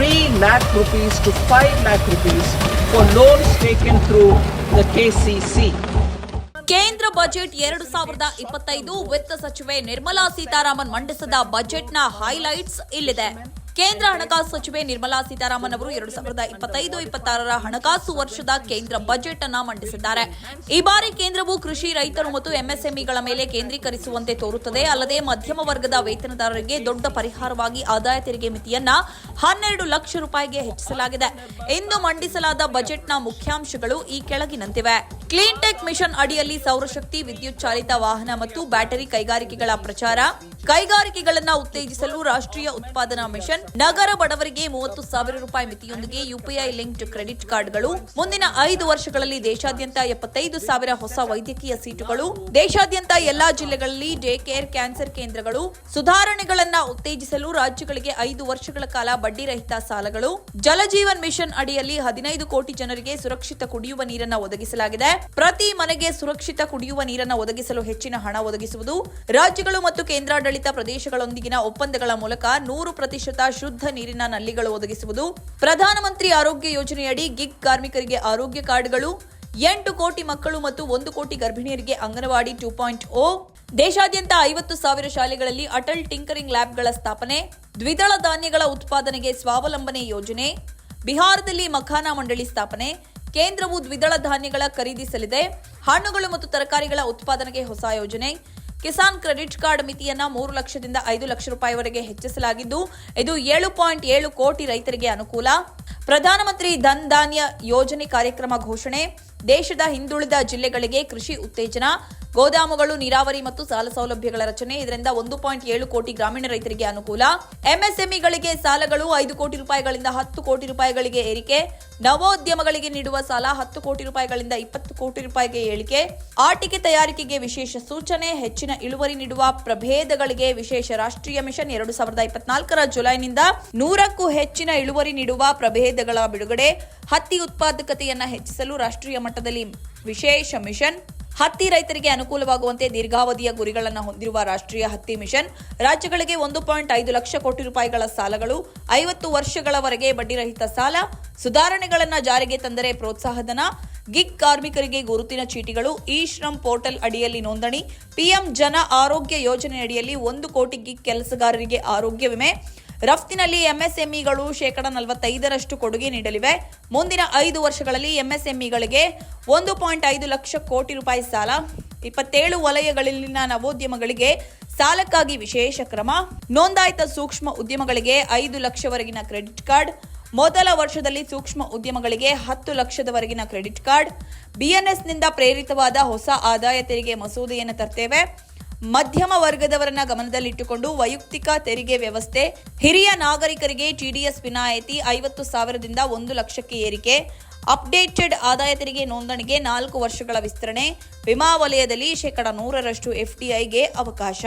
3 lakh rupees to 5 lakh rupees for loans taken through the KCC. ಕೇಂದ್ರ budget ಎರಡು ಸಾವಿರದ ಇಪ್ಪತ್ತೈದು ವಿತ್ತ ಸಚಿವೆ ನಿರ್ಮಲಾ ಸೀತಾರಾಮನ್ ಮಂಡಿಸಿದ ಬಜೆಟ್ನ ಹೈಲೈಟ್ಸ್ ಇಲ್ಲಿದೆ ಕೇಂದ್ರ ಹಣಕಾಸು ಸಚಿವೆ ನಿರ್ಮಲಾ ಸೀತಾರಾಮನ್ ಅವರು ಎರಡು ಸಾವಿರದ ಇಪ್ಪತ್ತೈದು, ಇಪ್ಪತ್ತಾರರ ಹಣಕಾಸು ವರ್ಷದ ಕೇಂದ್ರ ಬಜೆಟ್ ಅನ್ನ ಮಂಡಿಸಿದ್ದಾರೆ. ಈ ಬಾರಿ ಕೇಂದ್ರವು ಕೃಷಿ, ರೈತರು ಮತ್ತು ಎಂಎಸ್ಎಂಇಗಳ ಮೇಲೆ ಕೇಂದ್ರೀಕರಿಸುವಂತೆ ತೋರುತ್ತದೆ. ಅಲ್ಲದೆ ಮಧ್ಯಮ ವರ್ಗದ ವೇತನದಾರರಿಗೆ ದೊಡ್ಡ ಪರಿಹಾರವಾಗಿ ಆದಾಯ ತೆರಿಗೆ ಮಿತಿಯನ್ನ ಹನ್ನೆರಡು ಲಕ್ಷ ರೂಪಾಯಿಗೆ ಹೆಚ್ಚಿಸಲಾಗಿದೆ. ಇಂದು ಮಂಡಿಸಲಾದ ಬಜೆಟ್ನ ಮುಖ್ಯಾಂಶಗಳು ಈ ಕೆಳಗಿನಂತಿವೆ. ಕ್ಲೀನ್ ಟೆಕ್ ಮಿಷನ್ ಅಡಿಯಲ್ಲಿ ಸೌರಶಕ್ತಿ, ವಿದ್ಯುತ್ ಚಾಲಿತ ವಾಹನ ಮತ್ತು ಬ್ಯಾಟರಿ ಕೈಗಾರಿಕೆಗಳ ಪ್ರಚಾರ. ಕೈಗಾರಿಕೆಗಳನ್ನು ಉತ್ತೇಜಿಸಲು ರಾಷ್ಟ್ರೀಯ ಉತ್ಪಾದನಾ ಮಿಷನ್ ನಗರ ಬಡವರಿಗೆ ಮೂವತ್ತು ಸಾವಿರ ರೂಪಾಯಿ ಮಿತಿಯೊಂದಿಗೆ ಯುಪಿಐ ಲಿಂಕ್ಡ್ ಕ್ರೆಡಿಟ್ ಕಾರ್ಡ್ಗಳು. ಮುಂದಿನ ಐದು ವರ್ಷಗಳಲ್ಲಿ ದೇಶಾದ್ಯಂತ ಎಪ್ಪತ್ತೈದು ಸಾವಿರ ಹೊಸ ವೈದ್ಯಕೀಯ ಸೀಟುಗಳು. ದೇಶಾದ್ಯಂತ ಎಲ್ಲಾ ಜಿಲ್ಲೆಗಳಲ್ಲಿ ಡೇ ಕೇರ್ ಕ್ಯಾನ್ಸರ್ ಕೇಂದ್ರಗಳು. ಸುಧಾರಣೆಗಳನ್ನ ಉತ್ತೇಜಿಸಲು ರಾಜ್ಯಗಳಿಗೆ ಐದು ವರ್ಷಗಳ ಕಾಲ ಬಡ್ಡಿ ರಹಿತ ಸಾಲಗಳು. ಜಲಜೀವನ್ ಮಿಷನ್ ಅಡಿಯಲ್ಲಿ ಹದಿನೈದು ಕೋಟಿ ಜನರಿಗೆ ಸುರಕ್ಷಿತ ಕುಡಿಯುವ ನೀರನ್ನ ಒದಗಿಸಲಾಗಿದೆ. ಪ್ರತಿ ಮನೆಗೆ ಸುರಕ್ಷಿತ ಕುಡಿಯುವ ನೀರನ್ನ ಒದಗಿಸಲು ಹೆಚ್ಚಿನ ಹಣ ಒದಗಿಸುವುದು. ರಾಜ್ಯಗಳು ಮತ್ತು ಕೇಂದ್ರಾಡಳಿತ ಪ್ರದೇಶಗಳೊಂದಿಗಿನ ಒಪ್ಪಂದಗಳ ಮೂಲಕ ನೂರು ಪ್ರತಿಶತ ಶುದ್ಧ ನೀರಿನ ನಲ್ಲಿಗಳು ಒದಗಿಸುವುದು, ಪ್ರಧಾನಮಂತ್ರಿ ಆರೋಗ್ಯ ಯೋಜನೆಯಡಿ ಗಿಗ್ ಕಾರ್ಮಿಕರಿಗೆ ಆರೋಗ್ಯ ಕಾರ್ಡ್ಗಳು, ಎಂಟು ಕೋಟಿ ಮಕ್ಕಳು ಮತ್ತು ಒಂದು ಕೋಟಿ ಗರ್ಭಿಣಿಯರಿಗೆ ಅಂಗನವಾಡಿ ಟೂ ಪಾಯಿಂಟ್ ಓ, ದೇಶಾದ್ಯಂತ ಐವತ್ತು ಸಾವಿರ ಶಾಲೆಗಳಲ್ಲಿ ಅಟಲ್ ಟಿಂಕರಿಂಗ್ ಲ್ಯಾಬ್ಗಳ ಸ್ಥಾಪನೆ, ದ್ವಿದಳ ಧಾನ್ಯಗಳ ಉತ್ಪಾದನೆಗೆ ಸ್ವಾವಲಂಬನೆ ಯೋಜನೆ, ಬಿಹಾರದಲ್ಲಿ ಮಖಾನ ಮಂಡಳಿ ಸ್ಥಾಪನೆ, ಕೇಂದ್ರವು ದ್ವಿದಳ ಧಾನ್ಯಗಳ ಖರೀದಿಸಲಿದೆ, ಹಣ್ಣುಗಳು ಮತ್ತು ತರಕಾರಿಗಳ ಉತ್ಪಾದನೆಗೆ ಹೊಸ ಯೋಜನೆ ಕಿಸಾನ್ ಕ್ರೆಡಿಟ್ ಕಾರ್ಡ್ ಮಿತಿಯನ್ನ ಮೂರು ಲಕ್ಷದಿಂದ ಐದು ಲಕ್ಷ ರೂಪಾಯಿವರೆಗೆ ಹೆಚ್ಚಿಸಲಾಗಿದ್ದು, ಇದು ಏಳು ಪಾಯಿಂಟ್ ಏಳು ಕೋಟಿ ರೈತರಿಗೆ ಅನುಕೂಲ. ಪ್ರಧಾನಮಂತ್ರಿ ಧನ್ ಧಾನ್ಯ ಯೋಜನೆ ಕಾರ್ಯಕ್ರಮ ಘೋಷಣೆ. ದೇಶದ ಹಿಂದುಳಿದ ಜಿಲ್ಲೆಗಳಿಗೆ ಕೃಷಿ ಉತ್ತೇಜನ. ಗೋದಾಮುಗಳು, ನೀರಾವರಿ ಮತ್ತು ಸಾಲ ಸೌಲಭ್ಯಗಳ ರಚನೆ. ಇದರಿಂದ ಒಂದು ಪಾಯಿಂಟ್ ಏಳು ಕೋಟಿ ಗ್ರಾಮೀಣ ರೈತರಿಗೆ ಅನುಕೂಲ. ಎಂಎಸ್ಎಂಇಗಳಿಗೆ ಸಾಲಗಳು ಐದು ಕೋಟಿ ರೂಪಾಯಿಗಳಿಂದ ಹತ್ತು ಕೋಟಿ ರೂಪಾಯಿಗಳಿಗೆ ಏರಿಕೆ. ನವೋದ್ಯಮಗಳಿಗೆ ನೀಡುವ ಸಾಲ ಹತ್ತು ಕೋಟಿ ರೂಪಾಯಿಗಳಿಂದ ಇಪ್ಪತ್ತು ಕೋಟಿ ರೂಪಾಯಿಗೆ ಏಳಿಕೆ ಆಟಿಕೆ ತಯಾರಿಕೆಗೆ ವಿಶೇಷ ಸೂಚನೆ. ಹೆಚ್ಚಿನ ಇಳುವರಿ ನೀಡುವ ಪ್ರಭೇದಗಳಿಗೆ ವಿಶೇಷ ರಾಷ್ಟ್ರೀಯ ಮಿಷನ್. ಎರಡು ಸಾವಿರದ ಇಪ್ಪತ್ನಾಲ್ಕರ ಜುಲೈನಿಂದ ನೂರಕ್ಕೂ ಹೆಚ್ಚಿನ ಇಳುವರಿ ನೀಡುವ ಪ್ರಭೇದಗಳ ಬಿಡುಗಡೆ. ಹತ್ತಿ ಉತ್ಪಾದಕತೆಯನ್ನು ಹೆಚ್ಚಿಸಲು ರಾಷ್ಟ್ರೀಯ ಮಟ್ಟದಲ್ಲಿ ವಿಶೇಷ ಮಿಷನ್. ಹತ್ತಿ ರೈತರಿಗೆ ಅನುಕೂಲವಾಗುವಂತೆ ದೀರ್ಘಾವಧಿಯ ಗುರಿಗಳನ್ನು ಹೊಂದಿರುವ ರಾಷ್ಟ್ರೀಯ ಹತ್ತಿ ಮಿಷನ್ ರಾಜ್ಯಗಳಿಗೆ ಒಂದು ಪಾಯಿಂಟ್ ಐದು ಲಕ್ಷ ಕೋಟಿ ರೂಪಾಯಿಗಳ ಸಾಲಗಳು, ಐವತ್ತು ವರ್ಷಗಳವರೆಗೆ ಬಡ್ಡಿರಹಿತ ಸಾಲ, ಸುಧಾರಣೆಗಳನ್ನು ಜಾರಿಗೆ ತಂದರೆ ಪ್ರೋತ್ಸಾಹಧನ, ಗಿಗ್ ಕಾರ್ಮಿಕರಿಗೆ ಗುರುತಿನ ಚೀಟಿಗಳು, ಇ ಶ್ರಮ್ ಪೋರ್ಟಲ್ ಅಡಿಯಲ್ಲಿ ನೋಂದಣಿ, ಪಿಎಂ ಜನ ಆರೋಗ್ಯ ಯೋಜನೆ ಅಡಿಯಲ್ಲಿ ಒಂದು ಕೋಟಿ ಗಿಗ್ ಕೆಲಸಗಾರರಿಗೆ ಆರೋಗ್ಯ ವಿಮೆ ರಫ್ತಿನಲ್ಲಿ ಎಂಎಸ್ಎಂಇಗಳು ಶೇಕಡ ನಲವತ್ತೈದರಷ್ಟು ಕೊಡುಗೆ ನೀಡಲಿವೆ. ಮುಂದಿನ ಐದು ವರ್ಷಗಳಲ್ಲಿ ಎಂಎಸ್ಎಂಇಗಳಿಗೆ ಒಂದು ಪಾಯಿಂಟ್ ಐದು ಲಕ್ಷ ಕೋಟಿ ರೂಪಾಯಿ ಸಾಲ. ಇಪ್ಪತ್ತೇಳು ವಲಯಗಳಲ್ಲಿನ ನವೋದ್ಯಮಗಳಿಗೆ ಸಾಲಕ್ಕಾಗಿ ವಿಶೇಷ ಕ್ರಮ. ನೋಂದಾಯಿತ ಸೂಕ್ಷ್ಮ ಉದ್ಯಮಗಳಿಗೆ ಐದು ಲಕ್ಷವರೆಗಿನ ಕ್ರೆಡಿಟ್ ಕಾರ್ಡ್. ಮೊದಲ ವರ್ಷದಲ್ಲಿ ಸೂಕ್ಷ್ಮ ಉದ್ಯಮಗಳಿಗೆ ಹತ್ತು ಲಕ್ಷದವರೆಗಿನ ಕ್ರೆಡಿಟ್ ಕಾರ್ಡ್. ಬಿಎನ್ಎಸ್ನಿಂದ ಪ್ರೇರಿತವಾದ ಹೊಸ ಆದಾಯ ತೆರಿಗೆ ಮಸೂದೆಯನ್ನು ತರ್ತೇವೆ. ಮಧ್ಯಮ ವರ್ಗದವರನ್ನ ಗಮನದಲ್ಲಿಟ್ಟುಕೊಂಡು ವೈಯಕ್ತಿಕ ತೆರಿಗೆ ವ್ಯವಸ್ಥೆ, ಹಿರಿಯ ನಾಗರಿಕರಿಗೆ ಟಿಡಿಎಸ್ ವಿನಾಯಿತಿ ಐವತ್ತು ಸಾವಿರದಿಂದ ಒಂದು ಲಕ್ಷಕ್ಕೆ ಏರಿಕೆ, ಅಪ್ಡೇಟೆಡ್ ಆದಾಯ ತೆರಿಗೆ ನೋಂದಣಿಗೆ ನಾಲ್ಕು ವರ್ಷಗಳ ವಿಸ್ತರಣೆ, ವಿಮಾ ವಲಯದಲ್ಲಿ ಶೇಕಡ ನೂರರಷ್ಟು ಎಫ್ಡಿಐಗೆ ಅವಕಾಶ.